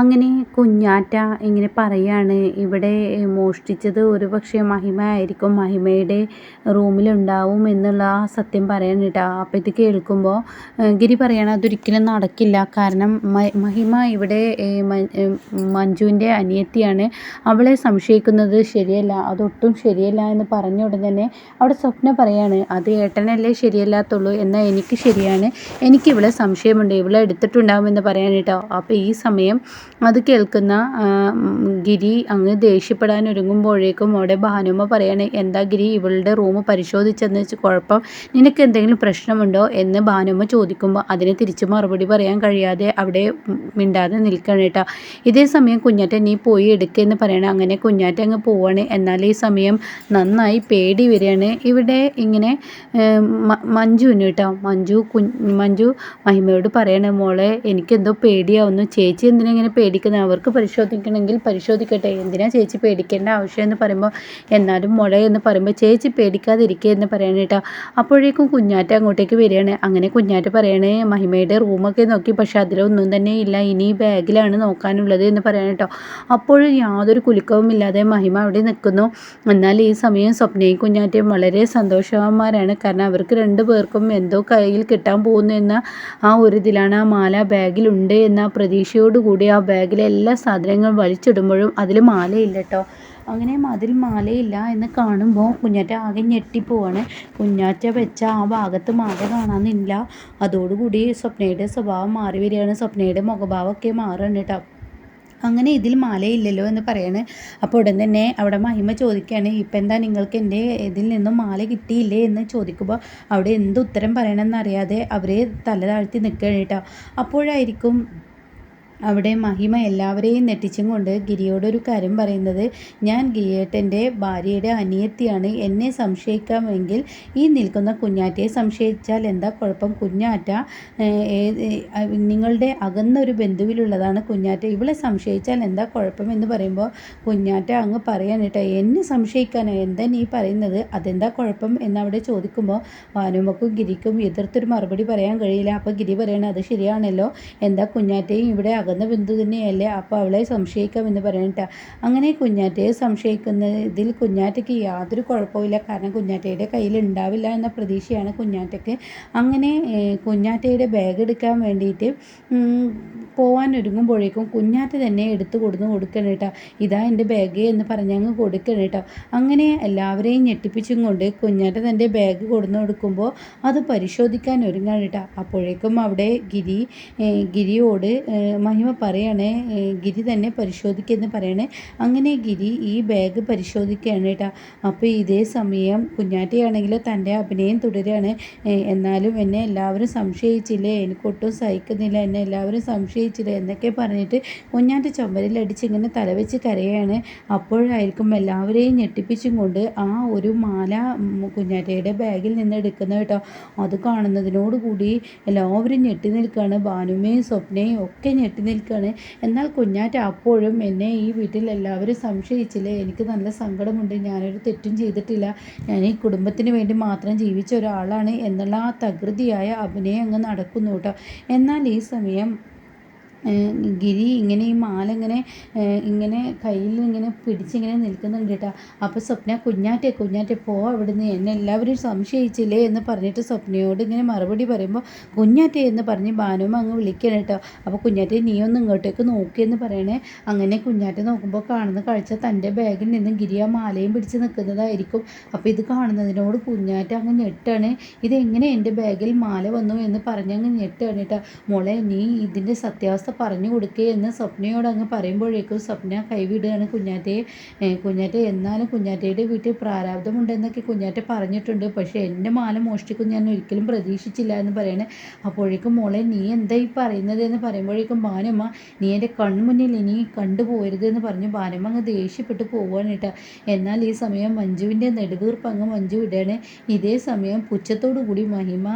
അങ്ങനെ കുഞ്ഞാറ്റ ഇങ്ങനെ പറയാണ് ഇവിടെ മോഷ്ടിച്ചത് ഒരു പക്ഷേ മഹിമ ആയിരിക്കും മഹിമയുടെ റൂമിലുണ്ടാവും എന്നുള്ള ആ സത്യം പറയാൻ കേട്ടോ. അപ്പോൾ ഇത് കേൾക്കുമ്പോൾ ഗിരി പറയണം അതൊരിക്കലും നടക്കില്ല. കാരണം മഹിമ ഇവിടെ മഞ്ജുവിന്റെ അനിയത്തിയാണ്. അവളെ സംശയിക്കുന്നത് ശരിയല്ല അതൊട്ടും ശരിയല്ല എന്ന് പറഞ്ഞ ഉടൻ തന്നെ അവിടെ സ്വപ്ന പറയാണ് അത് ഏട്ടനല്ലേ ശരിയല്ലാത്തുള്ളൂ എന്നാൽ എനിക്ക് ശരിയാണ്. എനിക്ക് ഇവളെ സംശയമുണ്ട് ഇവളെ എടുത്തിട്ടുണ്ടാവുമെന്ന് പറയാൻ കേട്ടോ. അപ്പോൾ ഈ സമയം അത് കേൾക്കുന്ന ഗിരി അങ്ങ് ദേഷ്യപ്പെടാൻ ഒരുങ്ങുമ്പോഴേക്കും അവിടെ ഭാനുമ്മ പറയാണ് എന്താ ഗിരി ഇവളുടെ റൂം പരിശോധിച്ചെന്ന് വെച്ച് കുഴപ്പം? നിനക്ക് എന്തെങ്കിലും പ്രശ്നമുണ്ടോ? എന്ന് ഭാനുമ്മ ചോദിക്കുമ്പോൾ അതിന് തിരിച്ച് മറുപടി പറയാൻ കഴിയാതെ അവിടെ മിണ്ടാതെ നിൽക്കണം കേട്ടോ. ഇതേ സമയം കുഞ്ഞാറ്റ നീ പോയി എടുക്കുകയെന്ന് പറയണം. അങ്ങനെ കുഞ്ഞാറ്റ അങ്ങ് പോവാണ്. എന്നാൽ ഈ സമയം നന്നായി പേടി വരികയാണ്. ഇവിടെ ഇങ്ങനെ മഞ്ജുവിന് കേട്ടോ. മഞ്ജു കുഞ്ഞ് മഞ്ജു മഹിമയോട് പറയണേ മോളെ എനിക്കെന്തോ പേടിയാവുന്നു. ചേച്ചി എന്തിനാ അവർക്ക് പരിശോധിക്കണമെങ്കിൽ പരിശോധിക്കട്ടെ. എന്തിനാ ചേച്ചി പേടിക്കേണ്ട ആവശ്യം എന്ന് പറയുമ്പോൾ എന്നാലും മുളയെന്ന് പറയുമ്പോൾ ചേച്ചി പേടിക്കാതിരിക്കുക എന്ന് പറയണ കേട്ടോ. അപ്പോഴേക്കും കുഞ്ഞാറ്റ അങ്ങോട്ടേക്ക് വരികയാണ്. അങ്ങനെ കുഞ്ഞാറ്റ പറയണേ മഹിമയുടെ റൂമൊക്കെ നോക്കി പക്ഷെ അതിലൊന്നും തന്നെ ഇല്ല. ഇനി ബാഗിലാണ് നോക്കാനുള്ളത് എന്ന് പറയണം കേട്ടോ. അപ്പോഴും യാതൊരു കുലുക്കവും ഇല്ലാതെ മഹിമ അവിടെ നിൽക്കുന്നു. എന്നാൽ ഈ സമയം സ്വപ്നയും കുഞ്ഞാറ്റയും വളരെ സന്തോഷവാന്മാരാണ്. കാരണം അവർക്ക് രണ്ടു പേർക്കും എന്തോ കയ്യിൽ കിട്ടാൻ പോകുന്നു എന്ന ആ ഒരു ഇതിലാണ് ആ മാല ബാഗിലുണ്ട് എന്ന പ്രതീക്ഷയോടുകൂടി ആ ബാഗിലെ എല്ലാ സാധനങ്ങളും വലിച്ചിടുമ്പോഴും അതിൽ മാലയില്ല കേട്ടോ അങ്ങനെ അതിൽ മാലയില്ല എന്ന് കാണുമ്പോൾ കുഞ്ഞാറ്റ ആകെ ഞെട്ടിപ്പോവാണ്. കുഞ്ഞാറ്റ വെച്ച ആ ഭാഗത്ത് മാല കാണാനില്ല. അതോടുകൂടി സ്വപ്നയുടെ സ്വഭാവം മാറി വരികയാണ്. സ്വപ്നയുടെ മുഖഭാവമൊക്കെ മാറുകയാണ് കേട്ടോ. അങ്ങനെ ഇതിൽ മാലയില്ലല്ലോ എന്ന് പറയാണ്. അപ്പോൾ ഉടൻ തന്നെ അവിടെ മഹിമ ചോദിക്കുകയാണ് ഇപ്പം എന്താ നിങ്ങൾക്ക് എന്റെ ഇതിൽ നിന്നും മാല കിട്ടിയില്ലേ? എന്ന് ചോദിക്കുമ്പോൾ അവിടെ എന്ത് ഉത്തരം പറയണമെന്നറിയാതെ അവരെ തല താഴ്ത്തി നിൽക്കുകയാണ് കേട്ടോ. അപ്പോഴായിരിക്കും അവിടെ മഹിമ എല്ലാവരെയും നെട്ടിച്ചും കൊണ്ട് ഗിരിയോടൊരു കാര്യം പറയുന്നത് ഞാൻ ഗിരിയേട്ടന്റെ ഭാര്യയുടെ അനിയത്തിയാണ്. എന്നെ സംശയിക്കാമെങ്കിൽ ഈ നിൽക്കുന്ന കുഞ്ഞാറ്റയെ സംശയിച്ചാൽ എന്താ കുഴപ്പം? കുഞ്ഞാറ്റ നിങ്ങളുടെ അകന്ന ഒരു ബന്ധുവിലുള്ളതാണ് കുഞ്ഞാറ്റ. ഇവളെ സംശയിച്ചാൽ എന്താ കുഴപ്പം? എന്ന് പറയുമ്പോൾ കുഞ്ഞാറ്റ അങ്ങ് പറയാൻ എന്നെ സംശയിക്കാനോ എന്താ നീ പറയുന്നത്? അതെന്താ കുഴപ്പം? എന്നവിടെ ചോദിക്കുമ്പോൾ വാനുമക്കും ഗിരിക്കും എതിർത്തൊരു മറുപടി പറയാൻ കഴിയില്ല. അപ്പോൾ ഗിരി പറയണത് അത് ശരിയാണല്ലോ. എന്താ കുഞ്ഞാറ്റയും ഇവിടെ അകന്ന ബന്ധു തന്നെയല്ലേ? അപ്പോൾ അവളെ സംശയിക്കാം എന്ന് പറയണ്ട അങ്ങനെ കുഞ്ഞാറ്റയെ സംശയിക്കുന്നതിൽ കുഞ്ഞാറ്റയ്ക്ക് യാതൊരു കുഴപ്പമില്ല കാരണം കുഞ്ഞാറ്റയുടെ കയ്യിൽ ഉണ്ടാവില്ല എന്ന പ്രതീക്ഷയാണ് കുഞ്ഞാറ്റയ്ക്ക്. അങ്ങനെ കുഞ്ഞാറ്റയുടെ ബാഗ് എടുക്കാൻ വേണ്ടിയിട്ട് പോവാൻ ഒരുങ്ങുമ്പോഴേക്കും കുഞ്ഞാറ്റ തന്നെ എടുത്തു കൊടുന്ന് കൊടുക്കണം കേട്ടോ ഇതാ എന്റെ ബാഗ് എന്ന് പറഞ്ഞങ്ങ് കൊടുക്കണം കേട്ടോ അങ്ങനെ എല്ലാവരെയും ഞെട്ടിപ്പിച്ചും കൊണ്ട് കുഞ്ഞാറ്റ തന്റെ ബാഗ് കൊടുന്നു കൊടുക്കുമ്പോൾ അത് പരിശോധിക്കാൻ ഒരുങ്ങാണ് കേട്ടോ അപ്പോഴേക്കും അവിടെ ഗിരി ഗിരിയോട് മഹിമ പറയണേ ഗിരി തന്നെ പരിശോധിക്കുമെന്ന് പറയണേ. അങ്ങനെ ഗിരി ഈ ബാഗ് പരിശോധിക്കുകയാണ് കേട്ടോ. അപ്പോൾ ഇതേ സമയം കുഞ്ഞാറ്റയാണെങ്കിൽ തന്റെ അഭിനയം തുടരുകയാണ്. എന്നാലും എന്നെ എല്ലാവരും സംശയിച്ചില്ലേ? എനിക്കൊട്ടും സഹിക്കുന്നില്ല. എന്നെ എല്ലാവരും സംശയിച്ചില്ല? എന്നൊക്കെ പറഞ്ഞിട്ട് കുഞ്ഞാറ്റ ചുമരിലടിച്ച് ഇങ്ങനെ തലവെച്ച് കരയാണ്. അപ്പോഴായിരിക്കും എല്ലാവരെയും ഞെട്ടിപ്പിച്ചും കൊണ്ട് ആ ഒരു മാല കുഞ്ഞാറ്റയുടെ ബാഗിൽ നിന്ന് എടുക്കുന്നത് കേട്ടോ. അത് കാണുന്നതിനോടുകൂടി എല്ലാവരും ഞെട്ടി നിൽക്കുകയാണ്. ഭാനുമയും സ്വപ്നയും ഒക്കെ ഞെട്ടി നിൽക്കുകയാണ് എന്നാൽ കുഞ്ഞാറ്റ അപ്പോഴും എന്നെ ഈ വീട്ടിൽ എല്ലാവരും സംശയിച്ചില്ലേ? എനിക്ക് നല്ല സങ്കടമുണ്ട്. ഞാനൊരു തെറ്റും ചെയ്തിട്ടില്ല. ഞാൻ ഈ കുടുംബത്തിന് വേണ്ടി മാത്രം ജീവിച്ച ഒരാളാണ് എന്നുള്ള ആ തകൃതിയായ അഭിനയം അങ്ങ് നടക്കുന്നു കേട്ടോ. എന്നാൽ ഈ സമയം ഗിരി ഇങ്ങനെ ഈ മാല ഇങ്ങനെ ഇങ്ങനെ കയ്യിൽ ഇങ്ങനെ പിടിച്ചിങ്ങനെ നിൽക്കുന്നുണ്ട് കേട്ടോ. അപ്പോൾ സ്വപ്ന കുഞ്ഞാറ്റെ കുഞ്ഞാറ്റെ പോ അവിടുന്ന്. എന്നെ എല്ലാവരും സംശയിച്ചില്ലേ? എന്ന് പറഞ്ഞിട്ട് സ്വപ്നയോട് ഇങ്ങനെ മറുപടി പറയുമ്പോൾ കുഞ്ഞാറ്റെ എന്ന് പറഞ്ഞ് ഭാനുമ അങ്ങ് വിളിക്കണം കേട്ടോ. അപ്പോൾ കുഞ്ഞാറ്റെ നീ ഒന്ന് ഇങ്ങോട്ടേക്ക് നോക്കിയെന്ന് പറയണേ. അങ്ങനെ കുഞ്ഞാറ്റെ നോക്കുമ്പോൾ കാണുന്ന കാഴ്ച തന്റെ ബാഗിൽ നിന്ന് ഗിരി ആ മാലയും പിടിച്ച് നിൽക്കുന്നതായിരിക്കും. അപ്പോൾ ഇത് കാണുന്നതിനോട് കുഞ്ഞാറ്റ അങ്ങ് ഞെട്ടാണ്. ഇതെങ്ങനെ എന്റെ ബാഗിൽ മാല വന്നു? എന്ന് പറഞ്ഞങ്ങ് ഞെട്ടാണ് കേട്ടോ. മോളെ നീ ഇതിന്റെ സത്യാവസ്ഥ പറഞ്ഞു കൊടുക്കുക എന്ന് സ്വപ്നയോട് അങ്ങ് പറയുമ്പോഴേക്കും സ്വപ്ന കൈവിടുകയാണ് കുഞ്ഞാറ്റയെ കുഞ്ഞാറ്റ എന്നാലും കുഞ്ഞാറ്റയുടെ വീട്ടിൽ പ്രാരാബ്ധമുണ്ടെന്നൊക്കെ കുഞ്ഞാറ്റ പറഞ്ഞിട്ടുണ്ട്. പക്ഷേ എന്റെ മാല മോഷ്ടിക്കും ഞാൻ ഒരിക്കലും പ്രതീക്ഷിച്ചില്ല എന്ന് പറയണേ. അപ്പോഴേക്കും മോളെ നീ എന്താ ഈ പറയുന്നത് എന്ന് പറയുമ്പോഴേക്കും ബാനമ്മ നീ എന്റെ കൺമുന്നിൽ ഇനി കണ്ടുപോകരുത് എന്ന് പറഞ്ഞു. ബാനമ്മ അങ്ങ് ദേഷ്യപ്പെട്ട് പോവുകയാണ് കേട്ടോ. എന്നാൽ ഈ സമയം മഞ്ജുവിന്റെ നെടുവീർപ്പ് അങ്ങ് മഞ്ജു ഇടയാണ് ഇതേ സമയം പുച്ഛത്തോടു കൂടി മഹിമ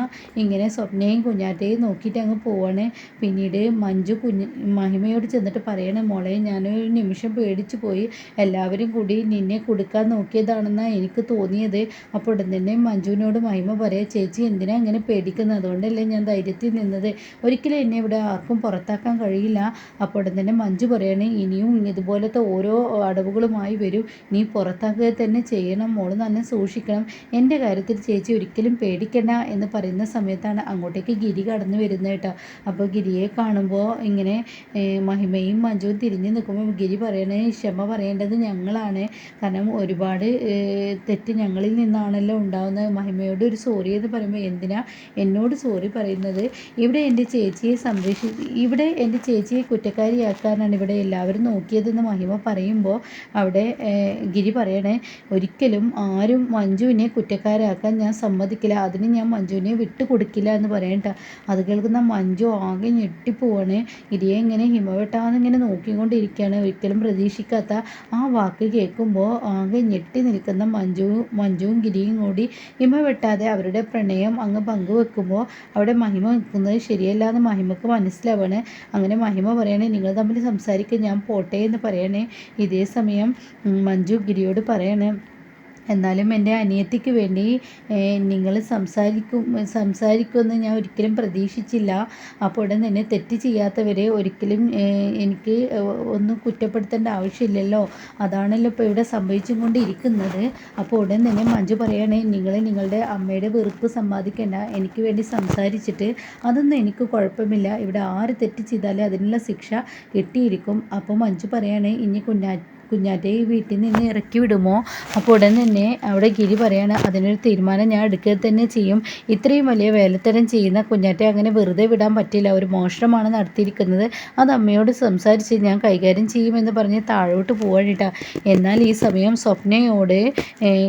ഇങ്ങനെ സ്വപ്നയും കുഞ്ഞാറ്റയും നോക്കിയിട്ട് അങ്ങ് പോവാണ് പിന്നീട് മഞ്ജു കുഞ്ഞ് മഹിമയോട് ചെന്നിട്ട് പറയണേ മോളെ ഞാനൊരു നിമിഷം പേടിച്ചു പോയി. എല്ലാവരും കൂടി നിന്നെ കൊടുക്കാൻ നോക്കിയതാണെന്നാണ് എനിക്ക് തോന്നിയത്. അപ്പോൾ ഉടൻ തന്നെ മഞ്ജുവിനോട് മഹിമ പറയാം ചേച്ചി എന്തിനാ അങ്ങനെ പേടിക്കുന്നത്? അതുകൊണ്ടല്ലേ ഞാൻ ധൈര്യത്തിൽ നിന്നത്. ഒരിക്കലും എന്നെ ഇവിടെ ആർക്കും പുറത്താക്കാൻ കഴിയില്ല. അപ്പോൾ ഉടൻ തന്നെ മഞ്ജു പറയണേ ഇനിയും ഇതുപോലത്തെ ഓരോ അടവുകളുമായി വരും. നീ പുറത്താക്കുക തന്നെ ചെയ്യണം. മോൾ നന്നെ സൂക്ഷിക്കണം. എന്റെ കാര്യത്തിൽ ചേച്ചി ഒരിക്കലും പേടിക്കണ്ട എന്ന് പറയുന്ന സമയത്താണ് അങ്ങോട്ടേക്ക് ഗിരി കടന്നു വരുന്നത് കേട്ടോ. അപ്പോൾ ഗിരിയെ കാണുമ്പോൾ ഇങ്ങനെ മഹിമയും മഞ്ജു തിരിഞ്ഞു നിൽക്കുമ്പോൾ ഗിരി പറയണേ ക്ഷമ പറയേണ്ടത് ഞങ്ങളാണ്. കാരണം ഒരുപാട് തെറ്റ് ഞങ്ങളിൽ നിന്നാണല്ലോ ഉണ്ടാകുന്നത് മഹിമയോട് ഒരു സോറി എന്ന് പറയുമ്പോൾ എന്തിനാ എന്നോട് സോറി പറയുന്നത്? ഇവിടെ എന്റെ ചേച്ചിയെ സംരക്ഷി ഇവിടെ എന്റെ ചേച്ചിയെ കുറ്റക്കാരിയാക്കാനാണ് ഇവിടെ എല്ലാവരും നോക്കിയതെന്ന് മഹിമ പറയുമ്പോൾ അവിടെ ഗിരി പറയണേ ഒരിക്കലും ആരും മഞ്ജുവിനെ കുറ്റക്കാരാക്കാൻ ഞാൻ സമ്മതിക്കില്ല. അതിന് ഞാൻ മഞ്ജുവിനെ വിട്ടുകൊടുക്കില്ല എന്ന് പറയണ്ട അത് കേൾക്കുന്ന മഞ്ജു ആകെ ഞെട്ടിപ്പോവാണ്. ഗിരിയെ ഇങ്ങനെ ഹിമവെട്ടാന്നിങ്ങനെ നോക്കിക്കൊണ്ടിരിക്കുകയാണ് ഒരിക്കലും പ്രതീക്ഷിക്കാത്ത ആ വാക്ക് കേൾക്കുമ്പോൾ ആകെ ഞെട്ടി നിൽക്കുന്ന മഞ്ജുവും മഞ്ജുവും ഗിരിയും കൂടി ഹിമ വെട്ടാതെ അവരുടെ പ്രണയം അങ്ങ് പങ്കുവെക്കുമ്പോൾ അവിടെ മഹിമ നിൽക്കുന്നത് ശരിയല്ല എന്ന് മഹിമക്ക് മനസ്സിലാവാണ്. അങ്ങനെ മഹിമ പറയണേ നിങ്ങൾ തമ്മിൽ സംസാരിക്കുക ഞാൻ പോട്ടെ എന്ന് പറയണേ. ഇതേ സമയം മഞ്ജു ഗിരിയോട് പറയണേ എന്നാലും എന്റെ അനിയത്തിക്ക് വേണ്ടി നിങ്ങൾ സംസാരിക്കും സംസാരിക്കുമെന്ന് ഞാൻ ഒരിക്കലും പ്രതീക്ഷിച്ചില്ല. അപ്പോൾ ഉടൻ തന്നെ തെറ്റ് ചെയ്യാത്തവരെ ഒരിക്കലും എനിക്ക് ഒന്നും കുറ്റപ്പെടുത്തേണ്ട ആവശ്യമില്ലല്ലോ. അതാണല്ലോ ഇപ്പോൾ ഇവിടെ സംഭവിച്ചും കൊണ്ടിരിക്കുന്നത് അപ്പോൾ ഉടൻ തന്നെ മഞ്ജു പറയണേ നിങ്ങൾ നിങ്ങളുടെ അമ്മയുടെ വെറുപ്പ് സമ്പാദിക്കേണ്ട എനിക്ക് വേണ്ടി സംസാരിച്ചിട്ട് അതൊന്നും എനിക്ക് കുഴപ്പമില്ല. ഇവിടെ ആര് തെറ്റ് ചെയ്താലേ അതിനുള്ള ശിക്ഷ കിട്ടിയിരിക്കും. അപ്പോൾ മഞ്ജു പറയണേ ഇനി കുഞ്ഞാ കുഞ്ഞാറ്റെ ഈ വീട്ടിൽ നിന്ന് ഇറക്കി വിടുമോ? അപ്പോൾ ഉടൻ തന്നെ അവിടെ ഗിരി പറയാണ് അതിനൊരു തീരുമാനം ഞാൻ എടുക്കുക തന്നെ ചെയ്യും. ഇത്രയും വലിയ വേലത്തരം ചെയ്യുന്ന കുഞ്ഞാറ്റെ അങ്ങനെ വെറുതെ വിടാൻ പറ്റില്ല. ഒരു മോഷണമാണ് നടത്തിയിരിക്കുന്നത്. അത് അമ്മയോട് സംസാരിച്ച് ഞാൻ കൈകാര്യം ചെയ്യുമെന്ന് പറഞ്ഞ് താഴോട്ട് പോവാണിട്ടാ എന്നാൽ ഈ സമയം സ്വപ്നയോട്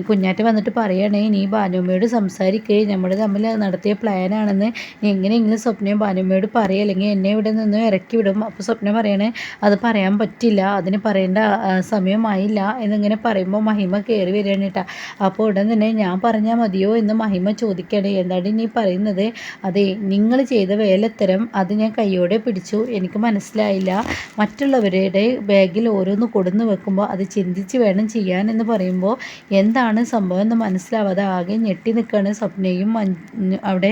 കുഞ്ഞാറ്റ വന്നിട്ട് പറയണേ നീ ഭാനുമ്മയോട് സംസാരിക്കുകയും നമ്മൾ തമ്മിൽ നടത്തിയ പ്ലാനാണെന്ന് എങ്ങനെയെങ്കിലും സ്വപ്നയും ഭാനുമ്മയോട് പറയുക അല്ലെങ്കിൽ എന്നെ ഇവിടെ നിന്ന് ഇറക്കി വിടും. അപ്പോൾ സ്വപ്നം പറയണേ അത് പറയാൻ പറ്റില്ല. അതിന് പറയേണ്ട സമയമായില്ല എന്നിങ്ങനെ പറയുമ്പോൾ മഹിമ കയറി വരികയാണ് കേട്ടോ. അപ്പോൾ ഉടൻ തന്നെ ഞാൻ പറഞ്ഞാൽ മതിയോ എന്ന് മഹിമ ചോദിക്കണേ എന്താണ് നീ പറയുന്നത്? അതെ നിങ്ങൾ ചെയ്ത വേലത്തരം അത് ഞാൻ കയ്യോടെ പിടിച്ചു. എനിക്ക് മനസ്സിലായില്ല. മറ്റുള്ളവരുടെ ബാഗിൽ ഓരോന്ന് കൊടുന്ന് വെക്കുമ്പോൾ അത് ചിന്തിച്ച് വേണം ചെയ്യാൻ എന്ന് പറയുമ്പോൾ എന്താണ് സംഭവം എന്ന് മനസ്സിലാവാതെ ആകെ ഞെട്ടി നിൽക്കുകയാണ് സ്വപ്നയും അവിടെ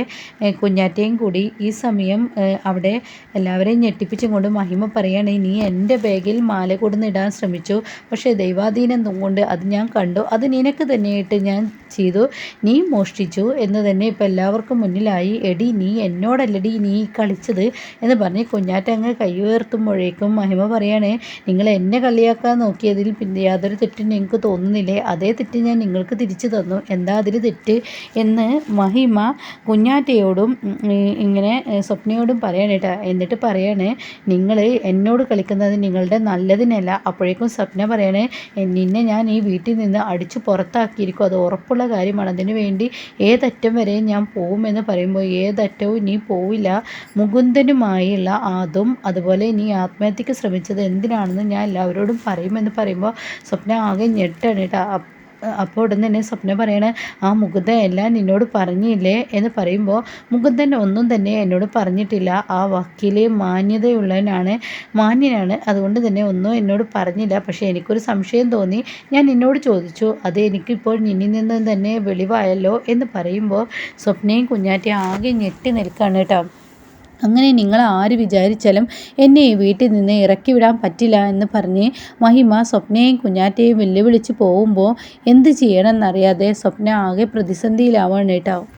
കുഞ്ഞാറ്റയും കൂടി. ഈ സമയം അവിടെ എല്ലാവരെയും ഞെട്ടിപ്പിച്ചും കൊണ്ട് മഹിമ പറയുകയാണ് നീ എന്റെ ബാഗിൽ മാല കൊടുന്നിടാൻ ശ്രമിച്ചു. പക്ഷേ ദൈവാധീനം കൊണ്ട് അത് ഞാൻ കണ്ടു. അത് നിനക്ക് തന്നെയായിട്ട് ഞാൻ ചെയ്തു. നീ മോഷ്ടിച്ചു എന്ന് തന്നെ ഇപ്പം എല്ലാവർക്കും മുന്നിലായി. എടി നീ എന്നോടല്ലടി നീ കളിച്ചത് എന്ന് പറഞ്ഞ് കുഞ്ഞാറ്റ അങ്ങ് കൈ ഉയർത്തുമ്പോഴേക്കും മഹിമ പറയണേ നിങ്ങൾ എന്നെ കളിയാക്കാൻ നോക്കിയതിൽ പിന്നെ യാതൊരു തെറ്റും നിങ്ങൾക്ക് തോന്നുന്നില്ലേ? അതേ തെറ്റ് ഞാൻ നിങ്ങൾക്ക് തിരിച്ചു തന്നു. എന്താ അതിൽ തെറ്റ്? എന്ന് മഹിമ കുഞ്ഞാറ്റയോടും ഇങ്ങനെ സ്വപ്നയോടും പറയണേട്ടാ എന്നിട്ട് പറയണേ നിങ്ങൾ എന്നോട് കളിക്കുന്നത് നിങ്ങളുടെ നല്ലതിനല്ല. അപ്പോഴേക്കും സ്വപ്ന പറയണേ നിന്നെ ഞാൻ ഈ വീട്ടിൽ നിന്ന് അടിച്ച് പുറത്താക്കിയിരിക്കും. അത് ഉറപ്പുള്ള കാര്യമാണ്. അതിനു വേണ്ടി ഏതറ്റം വരെ ഞാൻ പോകുമെന്ന് പറയുമ്പോൾ ഏതറ്റവും നീ പോവില്ല. മുകുന്ദനുമായുള്ള അതും അതുപോലെ നീ ആത്മഹത്യക്ക് ശ്രമിച്ചത് എന്തിനാണെന്ന് ഞാൻ എല്ലാവരോടും പറയുമെന്ന് പറയുമ്പോൾ സ്വപ്ന ആകെ ഞെട്ടാണ് കേട്ടോ. അപ്പോൾ ഉടൻ തന്നെ സ്വപ്ന പറയണേ ആ മുകുന്ദൻ എല്ലാം നിന്നോട് പറഞ്ഞില്ലേ? എന്ന് പറയുമ്പോൾ മുകുന്ദൻ ഒന്നും തന്നെ എന്നോട് പറഞ്ഞിട്ടില്ല. ആ വക്കീൽ മാന്യതയുള്ളവനാണ് മാന്യനാണ്. അതുകൊണ്ട് തന്നെ ഒന്നും എന്നോട് പറഞ്ഞില്ല. പക്ഷേ എനിക്കൊരു സംശയം തോന്നി. ഞാൻ നിന്നോട് ചോദിച്ചു. അത് എനിക്കിപ്പോൾ നിന്നിൽ നിന്ന് തന്നെ വെളിവായല്ലോ എന്ന് പറയുമ്പോൾ സ്വപ്നയും കുഞ്ഞാറ്റയും ആകെ ഞെട്ടി നിൽക്കുകയാണ് കേട്ടോ. അങ്ങനെ നിങ്ങൾ ആര് വിചാരിച്ചാലും എന്നെ ഈ വീട്ടിൽ നിന്ന് ഇറക്കി വിടാൻ പറ്റില്ല എന്ന് പറഞ്ഞ് മഹിമ സ്വപ്നയും കുഞ്ഞാറ്റയും വെല്ലുവിളിച്ച് പോകുമ്പോൾ എന്ത് ചെയ്യണമെന്നറിയാതെ സ്വപ്ന ആകെ പ്രതിസന്ധിയിലാവാണ് കേട്ടോ.